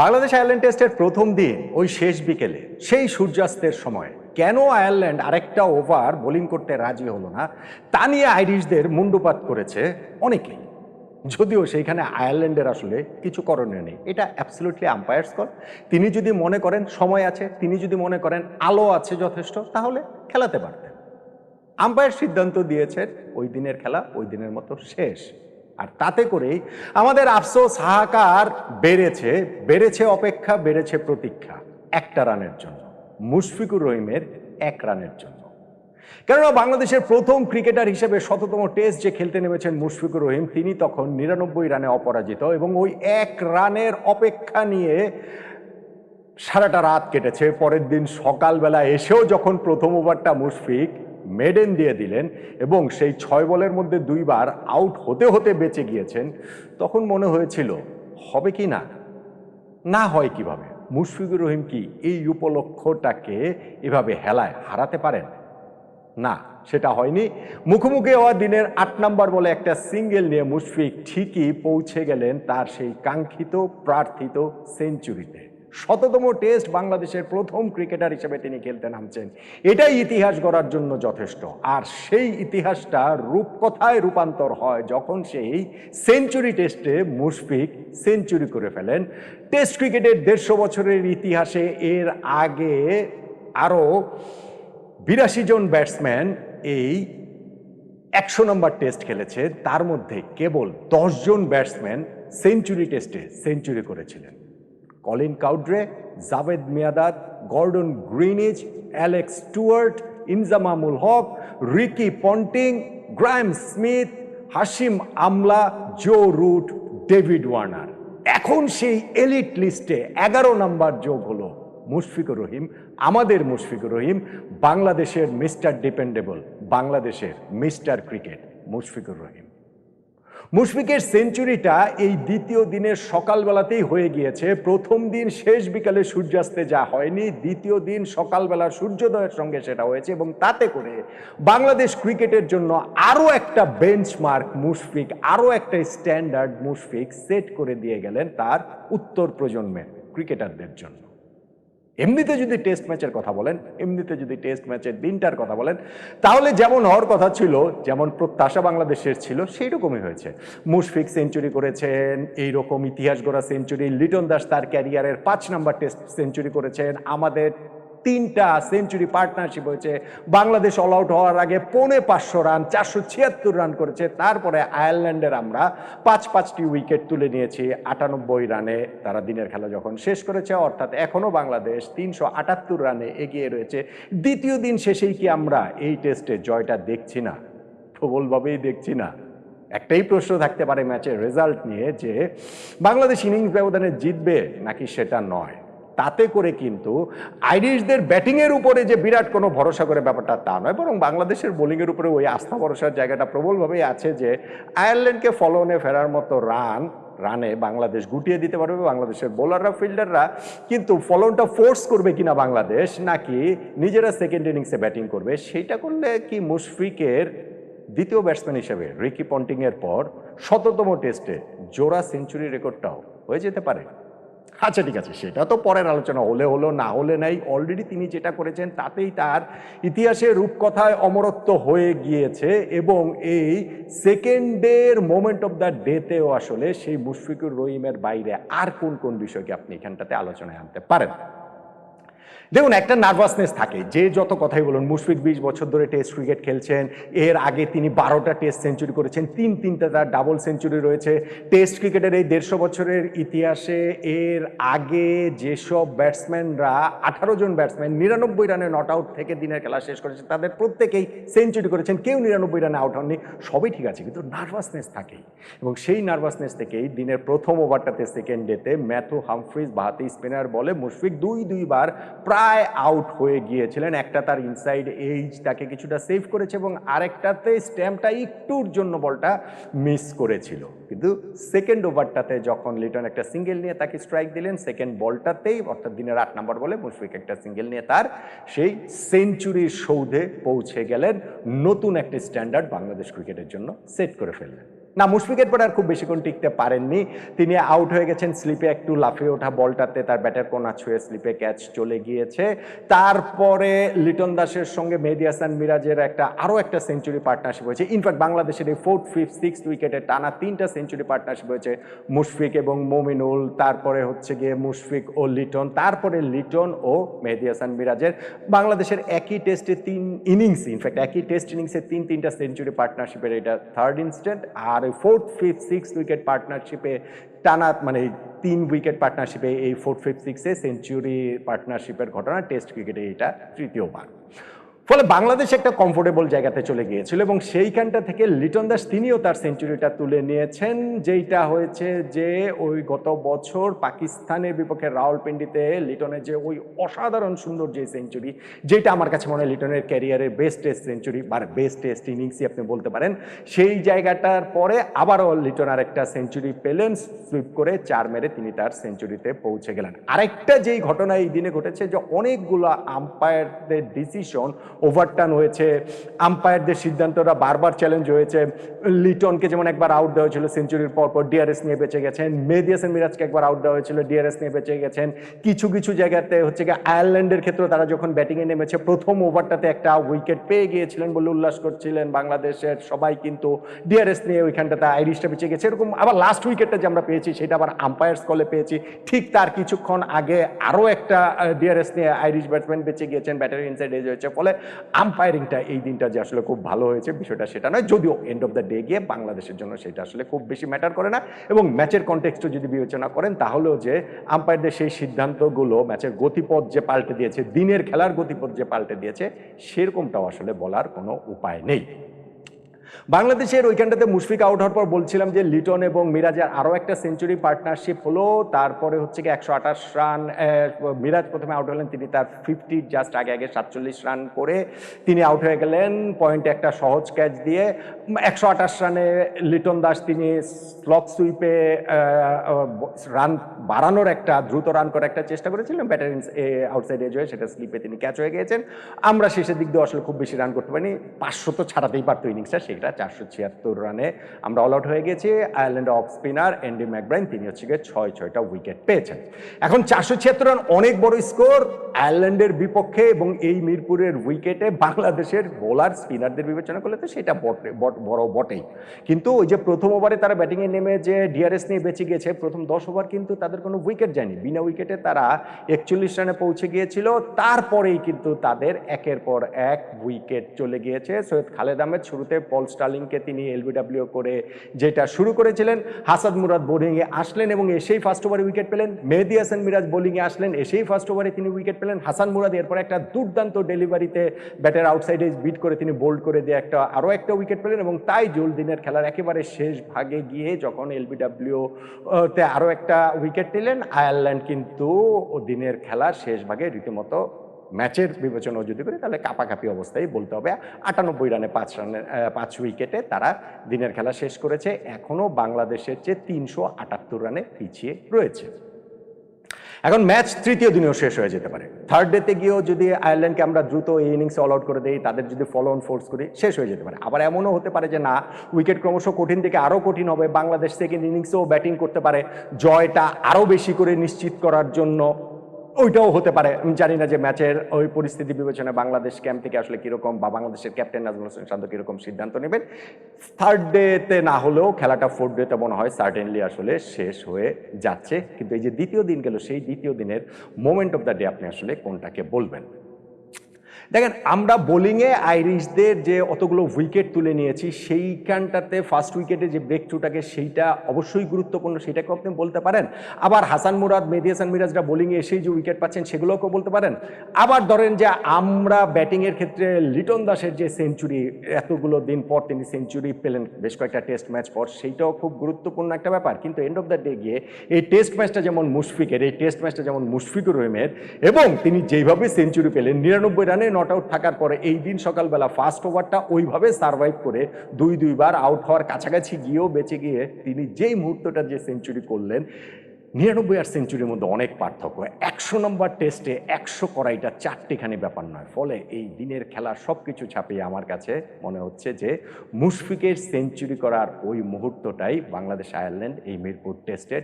Bangladesh Ireland টেস্টের প্রথম দিন, ওই শেষ বিকেলে, সেই সূর্যাস্তের সময়, কেন আয়ারল্যান্ড আরেকটা ওভার বোলিং করতে রাজি হলো না, তা নিয়ে আইরিশদের মুন্ডুপাত করেছে অনেকেই। যদিও সেইখানে আয়ারল্যান্ডের আসলে কিছু করণীয় নেই। এটা অ্যাবসলুটলি আম্পায়ার্স কল তিনি যদি মনে করেন সময় আছে, তিনি যদি মনে করেন আলো আছে যথেষ্ট, তাহলে খেলাতে পারতেন। আম্পায়ার সিদ্ধান্ত দিয়েছেন ওই দিনের খেলা, ওই দিনের মতো শেষ। আর তাতে করেই আমাদের আফসোস, হাহাকার বেড়েছে বেড়েছে অপেক্ষা, বেড়েছে প্রতীক্ষা, একটা রানের জন্য। মুশফিকুর রহিমের এক রানের জন্য। কেননা বাংলাদেশের প্রথম ক্রিকেটার হিসেবে শততম টেস্ট যে খেলতে নেমেছেন মুশফিকুর রহিম, তিনি তখন নিরানব্বই রানে অপরাজিত এবং ওই এক রানের অপেক্ষা নিয়ে সারাটা রাত কেটেছে। পরের দিন সকালবেলা এসেও যখন প্রথম ওভারটা মুশফিক মেডেন দিয়ে দিলেন এবং সেই ছয় বলের মধ্যে দুইবার আউট হতে হতে বেঁচে গিয়েছেন, তখন মনে হয়েছিল, হবে কি না? না হয় কীভাবে? মুশফিকুর রহিম কি এই উপলক্ষটাকে এভাবে হেলায় হারাতে পারেন? না, সেটা হয়নি। মুখোমুখি হওয়া দিনের আট নম্বর বলে একটা সিঙ্গেল নিয়ে মুশফিক ঠিকই পৌঁছে গেলেন তার সেই কাঙ্ক্ষিত, প্রার্থিত সেঞ্চুরিতে শততম টেস্ট বাংলাদেশের প্রথম ক্রিকেটার হিসেবে তিনি খেলতে নামছেন। এটাই ইতিহাস গড়ার জন্য যথেষ্ট। আর সেই ইতিহাসটা রূপকথায় রূপান্তর হয় যখন সেই সেঞ্চুরি টেস্টে মুশফিক সেঞ্চুরি করে ফেলেন। টেস্ট ক্রিকেটের দেড়শো বছরের ইতিহাসে এর আগে আরও বিরাশি জন ব্যাটসম্যান এই একশো নম্বর টেস্ট খেলেছে। তার মধ্যে কেবল জন ব্যাটসম্যান সেঞ্চুরি টেস্টে সেঞ্চুরি করেছিলেন। Colin Cowdrey, Javed Miandad Gordon Greenidge Alex Stewart Inzamamul Haq Ricky Ponting, Graeme Smith Hashim Amla, Joe Root, David Warner. এখন সেই এলিট লিস্টে এগারো নাম্বার যোগ হলো মুশফিকুর রহিম, আমাদের মুশফিকুর রহিম, বাংলাদেশের মিস্টার ডিপেন্ডেবল, বাংলাদেশের মিস্টার ক্রিকেট মুশফিকুর রহিম। মুশফিকের সেঞ্চুরিটা এই দ্বিতীয় দিনের সকালবেলাতেই হয়ে গিয়েছে। প্রথম দিন শেষ বিকালে সূর্যাস্তে যা হয়নি, দ্বিতীয় দিন সকালবেলার সূর্যোদয়ের সঙ্গে সেটা হয়েছে এবং তাতে করে বাংলাদেশ ক্রিকেটের জন্য আরও একটা বেঞ্চমার্ক মুশফিক, আরও একটা স্ট্যান্ডার্ড মুশফিক সেট করে দিয়ে গেলেন তার উত্তর প্রজন্মের ক্রিকেটারদের জন্য। এমনিতে যদি টেস্ট ম্যাচের কথা বলেন, এমনিতে যদি টেস্ট ম্যাচের দিনটার কথা বলেন, তাহলে যেমন হওয়ার কথা ছিল, যেমন প্রত্যাশা বাংলাদেশের ছিল সেই রকমই হয়েছে। মুশফিক সেঞ্চুরি করেছেন এই রকম ইতিহাস গড়া সেঞ্চুরি লিটন দাস তার ক্যারিয়ারের পাঁচ নাম্বার টেস্ট সেঞ্চুরি করেছেন, আমাদের তিনটা সেঞ্চুরি পার্টনারশিপ হয়েছে। বাংলাদেশ অল আউট হওয়ার আগে পৌনে পাঁচশো রান চারশো ছিয়াত্তর রান করেছে। তারপরে আয়ারল্যান্ডের আমরা পাঁচ পাঁচটি উইকেট তুলে নিয়েছি আটানব্বই রানে তারা দিনের খেলা যখন শেষ করেছে, অর্থাৎ এখনও বাংলাদেশ তিনশো আটাত্তর রানে এগিয়ে রয়েছে। দ্বিতীয় দিন শেষেই কি আমরা এই টেস্টে জয়টা দেখছি না? প্রবলভাবেই দেখছি না। একটাই প্রশ্ন থাকতে পারে ম্যাচের রেজাল্ট নিয়ে যে বাংলাদেশ ইনিংস ব্যবধানে জিতবে নাকি সেটা নয়। তাতে করে কিন্তু আইরিশদের ব্যাটিংয়ের উপরে যে বিরাট কোনো ভরসা করে ব্যাপারটা তা নয়, বরং বাংলাদেশের বোলিংয়ের উপরে ওই আস্থা ভরসার জায়গাটা প্রবলভাবেই আছে যে আয়ারল্যান্ডকে ফলোনে ফেরার মতো রান, রানে বাংলাদেশ গুটিয়ে দিতে পারবে, বাংলাদেশের বোলাররা, ফিল্ডাররা কিন্তু ফলনটা ফোর্স করবে কিনা বাংলাদেশ, নাকি নিজেরা সেকেন্ড ইনিংসে ব্যাটিং করবে, সেইটা করলে কি মুশফিকের দ্বিতীয় ব্যাটসম্যান হিসেবে রিকি পন্টিংয়ের পর শততম টেস্টে জোড়া সেঞ্চুরি রেকর্ডটাও হয়ে যেতে পারে? আচ্ছা ঠিক আছে, সেটা তো পরের আলোচনা, হলে হলো, না হলে নাই। অলরেডি তিনি যেটা করেছেন, তাতেই তার ইতিহাসে রূপকথায় অমরত্ব হয়ে গিয়েছে এবং এই সেকেন্ডের মোমেন্ট অফ দ্য ডেতেও আসলে সেই মুশফিকুর রহিমের বাইরে আর কোন কোন বিষয়কে আপনি এখানটাতে আলোচনায় আনতে পারেন? দেখুন, একটা নার্ভাসনেস থাকে। যে যত কথাই বলুন, মুশফিক বিশ বছর ধরে টেস্ট ক্রিকেট খেলছেন, এর আগে তিনি বারোটা টেস্ট সেঞ্চুরি করেছেন, তিন তিনটা তার ডাবল সেঞ্চুরি রয়েছে। টেস্ট ক্রিকেটের এই দেড়শো বছরের ইতিহাসে এর আগে যেসব ব্যাটসম্যানরা আঠারো জন ব্যাটসম্যান নিরানব্বই রানে নট আউট থেকে দিনের খেলা শেষ করেছে তাদের প্রত্যেকেই সেঞ্চুরি করেছেন, কেউ নিরানব্বই রানে আউট হননি। সবই ঠিক আছে, কিন্তু নার্ভাসনেস থাকেই। এবং সেই নার্ভাসনেস থেকেই দিনের প্রথম ওভারটাতে সেকেন্ড ডেতে ম্যাথু হামফ্রিজ, বাহাতি স্পিনার বলে মুশফিক দুই দুইবার প্রায় আউট হয়ে গিয়েছিলেন। একটা তার ইনসাইড এইজ তাকে কিছুটা সেভ করেছে এবং আরেকটাতে স্ট্যাম্পটা একটুর জন্য বলটা মিস করেছিল। কিন্তু সেকেন্ড ওভারটাতে যখন লিটন একটা সিঙ্গেল নিয়ে তাকে স্ট্রাইক দিলেন সেকেন্ড বলটাতেই অর্থাৎ দিনের আট নম্বর বলে মুশফিক একটা সিঙ্গেল নিয়ে তার সেই সেঞ্চুরির সৌধে পৌঁছে গেলেন। নতুন একটা স্ট্যান্ডার্ড বাংলাদেশ ক্রিকেটের জন্য সেট করে ফেললেন। না মুশফিকের পরে আর খুব বেশিক্ষণ টিকতে পারেননি। তিনি আউট হয়ে গেছেন, স্লিপে একটু লাফিয়ে ওঠা বলটাতে, তার ব্যাটার কোনা ছুঁয়ে স্লিপে ক্যাচ চলে গিয়েছে। তারপরে লিটন দাসের সঙ্গে মেহেদি হাসান মিরাজের একটা, আরও একটা সেঞ্চুরি পার্টনারশিপ হয়েছে। ইনফ্যাক্ট বাংলাদেশের এই ফোর্থ ফিফথ সিক্স উইকেটে টানা তিনটা সেঞ্চুরি পার্টনারশিপ হয়েছে মুশফিক এবং মমিনুল। তারপরে হচ্ছে গিয়ে মুশফিক ও লিটন। তারপরে লিটন ও মেহেদি হাসান মিরাজের। বাংলাদেশের একই টেস্টে তিন ইনিংস ইনফ্যাক্ট একই টেস্ট ইনিংসে তিন, তিনটা সেঞ্চুরি পার্টনারশিপের এটা থার্ড ইনস্ট্যান্ট আর ফোর্থ ফিফথ সিক্স উইকেট পার্টনারশিপে টানা মানে তিন উইকেট পার্টনারশিপে এই ফোর্থ ফিফথ সিক্সে সেঞ্চুরি পার্টনারশিপের ঘটনা টেস্ট ক্রিকেটে এটা তৃতীয়বার। ফলে বাংলাদেশ একটা কমফোর্টেবল জায়গাতে চলে গিয়েছিল এবং সেইখানটা থেকে লিটন দাস তিনিও তার সেঞ্চুরিটা তুলে নিয়েছেন, যেইটা হয়েছে যে ওই গত বছর পাকিস্তানের বিপক্ষে রাওয়ালপিন্ডিতে লিটনের যে ওই অসাধারণ সুন্দর যে সেঞ্চুরি যেটা আমার কাছে মনে হয় লিটনের ক্যারিয়ারের বেস্ট টেস্ট সেঞ্চুরি বা বেস্ট টেস্ট ইনিংসই আপনি বলতে পারেন, সেই জায়গাটার পরে আবারও লিটন আর একটা সেঞ্চুরি পেলেন সুইপ করে চার মেরে তিনি তার সেঞ্চুরিতে পৌঁছে গেলেন। আরেকটা যেই ঘটনা এই দিনে ঘটেছে যে অনেকগুলো আম্পায়ারদের ডিসিশন ওভারটার্ন হয়েছে। আম্পায়ারদের সিদ্ধান্তটা বারবার চ্যালেঞ্জ হয়েছে। লিটনকে যেমন একবার আউট দেওয়া হয়েছিল সেঞ্চুরির পর পর ডিআরএস নিয়ে বেঁচে গেছেন। মেহেদি হাসান মিরাজকে একবার আউট দেওয়া হয়েছিল ডিআরএস নিয়ে বেঁচে গেছেন। কিছু কিছু জায়গাতে হচ্ছে গিয়ে আয়ারল্যান্ডের ক্ষেত্রে তারা যখন ব্যাটিংয়ে নেমেছে, প্রথম ওভারটাতে একটা উইকেট পেয়ে গিয়েছিলেন বলে উল্লাস করছিলেন বাংলাদেশের সবাই কিন্তু। ডিআরএস নিয়ে ওইখানটাতে আইরিশটা বেঁচে গেছে। এরকম আবার লাস্ট উইকেটটা যে আমরা পেয়েছি, সেটা আবার আম্পায়ার্স কলে পেয়েছি। ঠিক তার কিছুক্ষণ আগে আরও একটা ডিআরএস নিয়ে আইরিশ ব্যাটসম্যান বেঁচে গিয়েছেন ব্যাটারি ইনসাইড এজ হয়েছে। ফলে আম্পায়ারিংটা এই দিনটা যে আসলে খুব ভালো হয়েছে, বিষয়টা সেটা নয়। যদিও এন্ড অফ দ্য ডে গিয়ে বাংলাদেশের জন্য সেটা আসলে খুব বেশি ম্যাটার করে না। এবং ম্যাচের কনটেক্সটও যদি বিবেচনা করেন, তাহলেও যে আম্পায়ারদের সেই সিদ্ধান্তগুলো ম্যাচের গতিপথ যে পাল্টে দিয়েছে, দিনের খেলার গতিপথ যে পাল্টে দিয়েছে, সেরকমটাও আসলে বলার কোনো উপায় নেই। বাংলাদেশের ওইখানটাতে মুশফিক আউট হওয়ার পর বলছিলাম যে লিটন এবং মিরাজের আরও একটা সেঞ্চুরি পার্টনারশিপ হলো। তারপরে হচ্ছে কি একশো আঠাশ রান মিরাজ প্রথমে আউট হলেন, তিনি তার ফিফটি জাস্ট আগে আগে সাতচল্লিশ রান করে তিনি আউট হয়ে গেলেন পয়েন্টে একটা সহজ ক্যাচ দিয়ে। একশো আঠাশ রানে লিটন দাস তিনি স্লক সুইপে রান বাড়ানোর একটা, দ্রুত রান করার একটা চেষ্টা করেছিলেন ব্যাটার আউটসাইড এজ হয়ে সেটা স্লিপে তিনি ক্যাচ হয়ে গিয়েছেন। আমরা শেষের দিক দিয়ে আসলে খুব বেশি রান করতে পারিনি, পাঁচশো তো ছাড়াতেই পারতো ইনিংসটা সেটা চারশো ছিয়াত্তর রানে আমরা অল আউট হয়ে গেছি। Ireland off spinner Andy McBrine তিনি হচ্ছে গিয়ে ছয়, ছয়টা উইকেট পেয়েছেন। এখন চারশো ছিয়াত্তর রান অনেক বড় স্কোর আয়ারল্যান্ডের বিপক্ষে এবং এই মিরপুরের উইকেটে বাংলাদেশের বোলার স্পিনারদের বিবেচনা করলে তো সেটা বটে বড় বটেই। কিন্তু ওই যে প্রথম ওভারে তারা ব্যাটিংয়ে নেমে যে ডিআরএস নিয়ে বেঁচে গিয়েছে প্রথম দশ ওভার কিন্তু তাদের কোনো উইকেট যায়নি। বিনা উইকেটে তারা একচল্লিশ রানে পৌঁছে গিয়েছিল। তারপরেই কিন্তু তাদের একের পর এক উইকেট চলে গিয়েছে। সৈয়দ খালেদ আহমেদ শুরুতে পল স্টার্লিংকে তিনি এলবিডাব্লিউ করে যেটা শুরু করেছিলেন, হাসাদ মুরাদ বোলিংয়ে আসলেন এবং এসেই ফার্স্ট ওভারে উইকেট পেলেন। মেহেদি হাসান মিরাজ বোলিংয়ে আসলেন, এসেই ফার্স্ট ওভারে তিনি উইকেট পেলেন। হাসান মুরাদ এরপর একটা দুর্দান্ত ডেলিভারিতে ব্যাটের আউটসাইডে বিট করে তিনি বোল্ড করে দিয়ে একটা, আরও একটা উইকেট পেলেন এবং তাই জুল দিনের খেলার একেবারে শেষ ভাগে গিয়ে যখন এলবিডাব্লিউ তে আরও একটা উইকেট নিলেন, আয়ারল্যান্ড কিন্তু দিনের খেলার শেষ ভাগে রীতিমতো ম্যাচের বিবেচনা যদি করি, তাহলে কাপাকাপি অবস্থায় বলতে হবে। আটানব্বই রানে পাঁচ রানে পাঁচ উইকেটে তারা দিনের খেলা শেষ করেছে। এখনও বাংলাদেশের চেয়ে তিনশো আটাত্তর রানে পিছিয়ে রয়েছে। এখন ম্যাচ তৃতীয় দিনেও শেষ হয়ে যেতে পারে। থার্ড ডেতে গিয়েও যদি আয়ারল্যান্ডকে আমরা দ্রুত এই ইনিংসে অল আউট করে দিই, তাদের যদি ফলো অন ফোর্স করি, শেষ হয়ে যেতে পারে। আবার এমনও হতে পারে যে না উইকেট ক্রমশ কঠিন থেকে আরও কঠিন হবে। বাংলাদেশ সেকেন্ড ইনিংসেও ব্যাটিং করতে পারে। জয়টা আরও বেশি করে নিশ্চিত করার জন্য ওইটাও হতে পারে। আমি জানি না যে ম্যাচের ওই পরিস্থিতি বিবেচনায় বাংলাদেশ ক্যাম্প থেকে আসলে কীরকম বা বাংলাদেশের ক্যাপ্টেন নাজমুল হোসেন শান্ত কীরকম সিদ্ধান্ত নেবেন। থার্ড ডেতে না হলেও খেলাটা ফোর্থ ডেতে মনে হয় সার্টেনলি আসলে শেষ হয়ে যাচ্ছে। কিন্তু এই যে দ্বিতীয় দিন গেল, সেই দ্বিতীয় দিনের মোমেন্ট অফ দ্য ডে আপনি আসলে কোনটাকে বলবেন? দেখেন, আমরা বোলিংয়ে আইরিশদের যে অতগুলো উইকেট তুলে নিয়েছি, সেইখানটাতে ফার্স্ট উইকেটে যে ব্রেক থ্রুটাকে সেইটা অবশ্যই গুরুত্বপূর্ণ সেটাকে আপনি বলতে পারেন। আবার হাসান মুরাদ, মেহেদি হাসান মিরাজরা বোলিংয়ে এসেই যে উইকেট পাচ্ছেন, সেগুলোকেও বলতে পারেন। আবার ধরেন যে আমরা ব্যাটিংয়ের ক্ষেত্রে লিটন দাসের যে সেঞ্চুরি এতগুলো দিন পর তিনি সেঞ্চুরি পেলেন, বেশ কয়েকটা টেস্ট ম্যাচ পর, সেইটাও খুব গুরুত্বপূর্ণ একটা ব্যাপার। কিন্তু এন্ড অফ দ্য ডে গিয়ে এই টেস্ট ম্যাচটা যেমন মুশফিকের, এই টেস্ট ম্যাচটা যেমন মুশফিকুর রহিমের, এবং তিনি যেইভাবে সেঞ্চুরি পেলেন, নিরানব্বই রানে নট আউট থাকার পরে এই দিন সকালবেলা ফার্স্ট ওভারটা ওইভাবে সার্ভাইভ করে দুই, দুইবার আউট হওয়ার কাছাকাছি গিয়েও বেঁচে গিয়ে তিনি যেই মুহূর্তটা যে সেঞ্চুরি করলেন, নিরানব্বই আর সেঞ্চুরির মধ্যে অনেক পার্থক্য। একশো নম্বর টেস্টে একশো করাইটা চারটিখানি ব্যাপার নয়। ফলে এই দিনের খেলা সব কিছু ছাপিয়ে আমার কাছে মনে হচ্ছে যে মুশফিকের সেঞ্চুরি করার ওই মুহূর্তটাই বাংলাদেশ আয়ারল্যান্ড এই মিরপুর টেস্টের